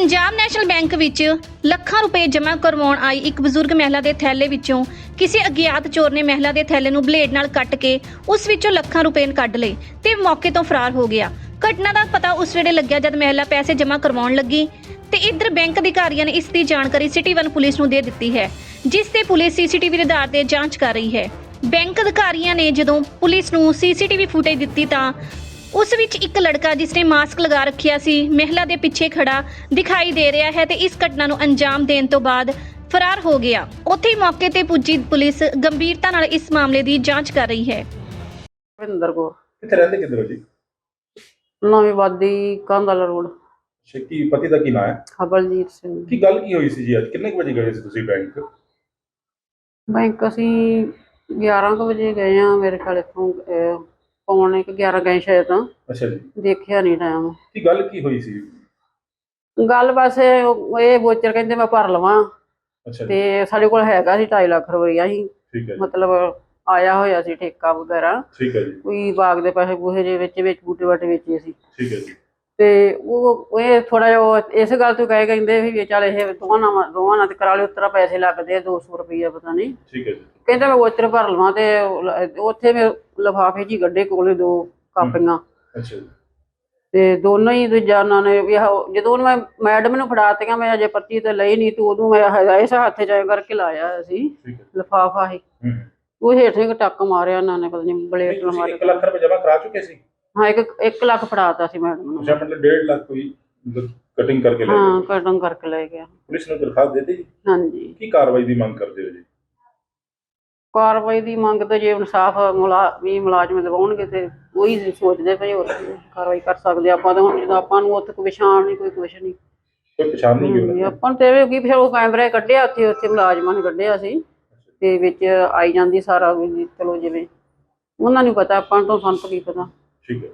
Punjab national bank ਵਿੱਚ ਲੱਖਾਂ ਰੁਪਏ ਜਮ੍ਹਾਂ ਕਰਵਾਉਣ ਆਈ ਇੱਕ ਬਜ਼ੁਰਗ ਮਹਿਲਾ ਦੇ ਥੈਲੇ ਵਿੱਚੋਂ ਕਿਸੇ ਅਗਿਆਤ ਚੋਰ ਨੇ ਮਹਿਲਾ ਦੇ ਥੈਲੇ ਨੂੰ ਬਲੇਡ ਨਾਲ ਕੱਟ ਕੇ ਉਸ ਵਿੱਚੋਂ ਲੱਖਾਂ ਰੁਪਏ ਕੱਢ ਲਏ ਤੇ ਮੌਕੇ ਤੋਂ ਫਰਾਰ ਹੋ ਗਿਆ। ਘਟਨਾ ਦਾ ਪਤਾ ਉਸ ਵੇਲੇ ਲੱਗਿਆ ਜਦ ਮਹਿਲਾ ਪੈਸੇ ਜਮ੍ਹਾਂ ਕਰਵਾਉਣ ਲੱਗੀ ਤੇ ਇੱਧਰ ਬੈਂਕ ਅਧਿਕਾਰੀਆਂ ਨੇ ਇਸ ਦੀ ਜਾਣਕਾਰੀ ਸਿਟੀ 1 ਪੁਲਿਸ ਨੂੰ ਦੇ ਦਿੱਤੀ ਹੈ, ਜਿਸ ਤੇ ਪੁਲਿਸ ਸੀਸੀਟੀਵੀ ਦੇ ਆਧਾਰ ਤੇ ਜਾਂਚ ਕਰ ਰਹੀ ਹੈ। ਬੈਂਕ ਅਧਿਕਾਰੀਆਂ ਨੇ ਜਦੋਂ ਪੁਲਿਸ ਨੂੰ ਸੀਸੀਟੀਵੀ ਫੁਟੇਜ ਦਿੱਤੀ ਤਾਂ ਉਸ ਵਿੱਚ ਇੱਕ ਲੜਕਾ ਜਿਸ ਨੇ ਮਾਸਕ ਲਗਾ ਰੱਖਿਆ ਸੀ ਮਹਿਲਾ ਦੇ ਪਿੱਛੇ ਖੜਾ ਦਿਖਾਈ ਦੇ ਰਿਹਾ ਹੈ ਤੇ ਇਸ ਘਟਨਾ ਨੂੰ ਅੰਜਾਮ ਦੇਣ ਤੋਂ ਬਾਅਦ ਫਰਾਰ ਹੋ ਗਿਆ। ਉੱਥੇ ਹੀ ਮੌਕੇ ਤੇ ਪੁੱਜੀ ਪੁਲਿਸ ਗੰਭੀਰਤਾ ਨਾਲ ਇਸ ਮਾਮਲੇ ਦੀ ਜਾਂਚ ਕਰ ਰਹੀ ਹੈ। ਭਿੰਦਰ ਕੌਰ। ਕਿੱਥੇ ਰਹਿੰਦੇ ਕਿੱਧਰ ਹੋ ਜੀ? ਨਵੀਂ ਵਾਦੀ ਕਾਂਦਲਾ ਰੋਡ। ਸ਼ੱਕੀ ਪਤੀ ਦਾ ਕੀ ਨਾਮ ਹੈ? ਹਬਲਜੀਤ ਸਿੰਘ। ਕੀ ਗੱਲ ਕੀ ਹੋਈ ਸੀ ਜੀ ਅੱਜ? ਕਿੰਨੇ ਕੁ ਵਜੇ ਗਏ ਸੀ ਤੁਸੀਂ ਬੈਂਕ? ਬੈਂਕ ਅਸੀਂ 11 ਕੁ ਵਜੇ ਗਏ ਆ ਮੇਰੇ ਖਿਆਲ ਇੱਥੋਂ ਅਹ, ਪੌਣੇ ਕੁ 11 ਗਏ ਸ਼ਾਇਦ। ਤਾਂ ਅੱਛਾ ਜੀ। ਦੇਖਿਆ ਨਹੀਂ ਟਾਈਮ ਕੀ ਗੱਲ ਕੀ ਹੋਈ ਸੀ? ਗੱਲ ਬਸ ਇਹ ਇਹ ਵੋਚਰ ਕਹਿੰਦੇ ਮੈਂ ਭਰ ਲਵਾਂ। ਅੱਛਾ ਜੀ। ਤੇ ਸਾਡੇ ਕੋਲ ਹੈਗਾ ਸੀ 2.5 ਲੱਖ ਰੁਪਈਆ ਸੀ। ਠੀਕ ਹੈ ਜੀ। ਮਤਲਬ ਆਇਆ ਹੋਇਆ ਸੀ ਠੇਕਾ ਵਗੈਰਾ। ਠੀਕ ਹੈ ਜੀ। ਕੋਈ ਬਾਗ ਦੇ ਪੈਸੇ ਬੂਹੇ ਦੇ ਵਿੱਚ ਵਿੱਚ ਬੂਟੇ ਬਾਟੇ ਵੇਚੇ ਸੀ। ਠੀਕ ਹੈ ਜੀ। ਤੇ ਉਹ ਇਹ ਥੋੜਾ ਜਿਹਾ ਉਹ ਇਸ ਗੱਲ ਤੋਂ ਕਹੇ ਕਹਿੰਦੇ ਵੀ ਚੱਲ ਇਹ ਦੋਵਾਂ ਨਾਲ ਦੋਵਾਂ ਨਾਲ ਤੇ ਕਰਾ ਲਿਓ ਉਤਰਾ ਪੈਸੇ ਲੱਗਦੇ ਆ 200 ਰੁਪਈਆ ਪਤਾ ਨਹੀਂ। ਠੀਕ ਹੈ ਜੀ। ਕਹਿੰਦਾ ਮੈਂ ਵੋਚਰ ਭਰ ਲਵਾਂ ਤੇ ਉੱਥੇ ਮੈਂ ਲਫਾਫੇ ਜੀ ਗੱਡੇ ਕੋਲੇ ਦੋ ਕਾਪੀਆਂ। ਅੱਛਾ ਜੀ। ਤੇ ਦੋਨੋਂ ਹੀ ਦੂਜਾ ਉਹਨਾਂ ਨੇ ਵੀ ਆਹ ਜਦੋਂ ਉਹਨੂੰ ਮੈਂ ਮੈਡਮ ਨੂੰ ਫੜਾਤੀਆਂ ਮੈਂ ਅਜੇ ਪਰਚੀ ਤੇ ਲਈ ਨਹੀਂ ਤੇ ਉਦੋਂ ਮੈਂ ਆਹ ਇਸ ਹੱਥੇ ਚ ਐਂ ਕਰਕੇ ਲਾਇਆ ਸੀ ਠੀਕ ਹੈ। ਲਫਾਫਾ ਹੀ। ਹੂੰ। ਉਹ ਹੇਠੇ ਟੱਕ ਮਾਰਿਆ ਉਹਨਾਂ ਨੇ ਪਤਾ ਨਹੀਂ ਬਲੇਡ ਨਾਲ ਤੁਸੀਂ 1 ਮਾਰਿਆ ਲੱਖ ਰੁਪਏ ਜਮ੍ਹਾਂ ਕਰਾ ਚੁੱਕੇ ਸੀ? ਹਾਂ ਇੱਕ 1 ਲੱਖ ਫੜਾਤਾ ਸੀ ਮੈਡਮ ਨੂੰ। ਅੱਛਾ ਮਤਲਬ 1.5 ਲੱਖ ਕੋਈ ਕਟਿੰਗ ਕਰਕੇ ਲੈ ਹਾਂ ਗਏ। ਕਟਨ ਕਰਕੇ ਲੈ ਗਿਆ। ਪੁਲਿਸ ਨੂੰ ਦਰਖਾਸਤ ਦੇ ਦਿੱਤੀ? ਹਾਂਜੀ। ਕੀ ਕਾਰਵਾਈ ਦੀ ਮੰਗ ਕਰਦੇ ਹੋ ਜੀ? ਕਾਰਵਾਈ ਦੀ ਮੰਗ ਤੇ ਜੇ ਇਨਸਾਫ ਮੁਲਾ ਵੀ ਮੁਲਾਜ਼ਮ ਦਿਵਾਉਣਗੇ ਤੇ ਉਹੀ ਸੋਚਦੇ ਪਏ ਹੋਰ ਕੀ ਕਾਰਵਾਈ ਕਰ ਸਕਦੇ ਆਪਾਂ ਤਾਂ ਹੁਣ ਜਦੋਂ ਆਪਾਂ ਨੂੰ ਉੱਥੇ ਕੋਈ ਪਛਾਣ ਨਹੀਂ ਕੋਈ ਕੁਛ ਨਹੀਂ। ਕੋਈ ਪਛਾਣ ਨਹੀਂ ਹਮ, ਕਿਉਂ ਆਪਾਂ ਨੂੰ ਤੇ ਇਹ ਫਿਰ ਉਹ ਕੈਮਰੇ ਕੱਢਿਆ ਉੱਥੇ ਉੱਥੇ ਮੁਲਾਜ਼ਮਾਂ ਨੇ ਕੱਢਿਆ ਸੀ। ਤੇ ਵਿੱਚ ਆਈ ਜਾਂਦੀ ਸਾਰਾ ਵੀ ਚਲੋ ਜਿਵੇਂ। ਉਹਨਾਂ ਨੂੰ ਪਤਾ ਆਪਾਂ ਨੂੰ ਤਾਂ ਸਾਨੂੰ ਤਾਂ ਕੀ ਪਤਾ। ठीक है।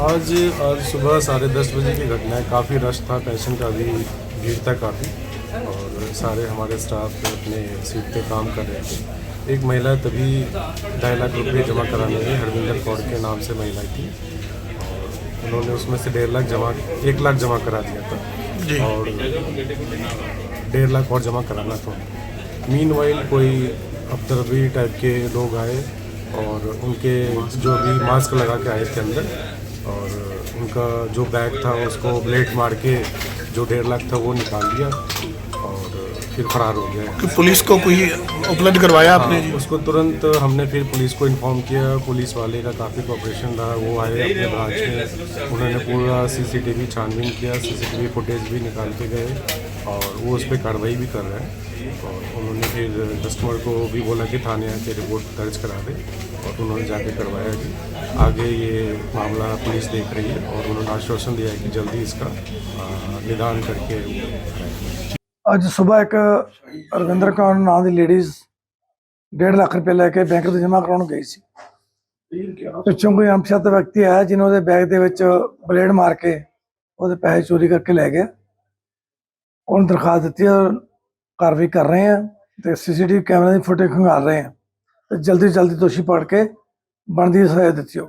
आज आज सुबह साढ़े दस बजे की घटना है। काफ़ी रश था पैशन का भी भीड़ था काफ़ी। और सारे हमारे स्टाफ अपने सीट पे काम कर रहे थे। एक महिला तभी ढाई लाख रुपये जमा कराने गई हरविंदर कौर के नाम से महिला थी। उन्होंने उसमें से डेढ़ लाख जमा एक लाख जमा करा दिया था। और डेढ़ लाख और जमा कराना था। मीन कोई अफदरबी टाइप के लोग आए और उनके जो भी मास्क लगा के आए थे अंदर और उनका जो बैग था उसको ब्लेड मार के जो डेढ़ लाख था वो निकाल लिया और फिर फरार हो गया। कि पुलिस को कोई उपलब्ध करवाया आपने? हाँ, उसको तुरंत हमने फिर पुलिस को इन्फॉर्म किया। पुलिस वाले का काफ़ी कोऑपरेशन रहा। वो आए अपने ब्रांच में। उन्होंने पूरा सीसीटीवी छानबीन किया। सीसीटीवी फुटेज भी निकाल के गए और वो उस पर कार्रवाई भी कर रहे हैं। और उन्होंने फिर कस्टमर को भी बोला कि थाने आके रिपोर्ट दर्ज करा दे और उन्होंने जाके करवाया कि आगे ये मामला पुलिस देख रही है और उन्होंने आश्वासन दिया है कि जल्दी इसका निदान करके ਅੱਜ ਸਵੇਰ ਇੱਕ ਰਵਿੰਦਰ ਕੌਰ ਨਾਂ ਦੀ ਲੇਡੀਜ਼ 1.5 ਲੱਖ ਰੁਪਏ ਲੈ ਕੇ ਬੈਂਕ ਤੋਂ ਜਮ੍ਹਾਂ ਕਰਾਉਣ ਗਈ ਸੀ। ਪਿੱਛੋਂ ਕੋਈ ਅਣਪਛਾਤਾ ਵਿਅਕਤੀ ਆਇਆ ਜਿਹਨੇ ਉਹਦੇ ਬੈਗ ਦੇ ਵਿੱਚ ਬਲੇਡ ਮਾਰ ਕੇ ਉਹਦੇ ਪੈਸੇ ਚੋਰੀ ਕਰਕੇ ਲੈ ਗਿਆ। ਉਹਨੂੰ ਦਰਖਾਸਤ ਦਿੱਤੀ ਹੈ ਕਾਰਵਾਈ ਕਰ ਰਹੇ ਆ ਤੇ ਸੀਸੀਟੀਵੀ ਕੈਮਰੇ ਦੀ ਫੁਟੇਜ ਖੰਗਾਲ ਰਹੇ ਆ ਤੇ ਜਲਦੀ ਜਲਦੀ ਦੋਸ਼ੀ ਪਕੜ ਕੇ ਬਣਦੀ ਸਹਾਇਤਾ ਦਿੱਤੀ ਜਾਊ।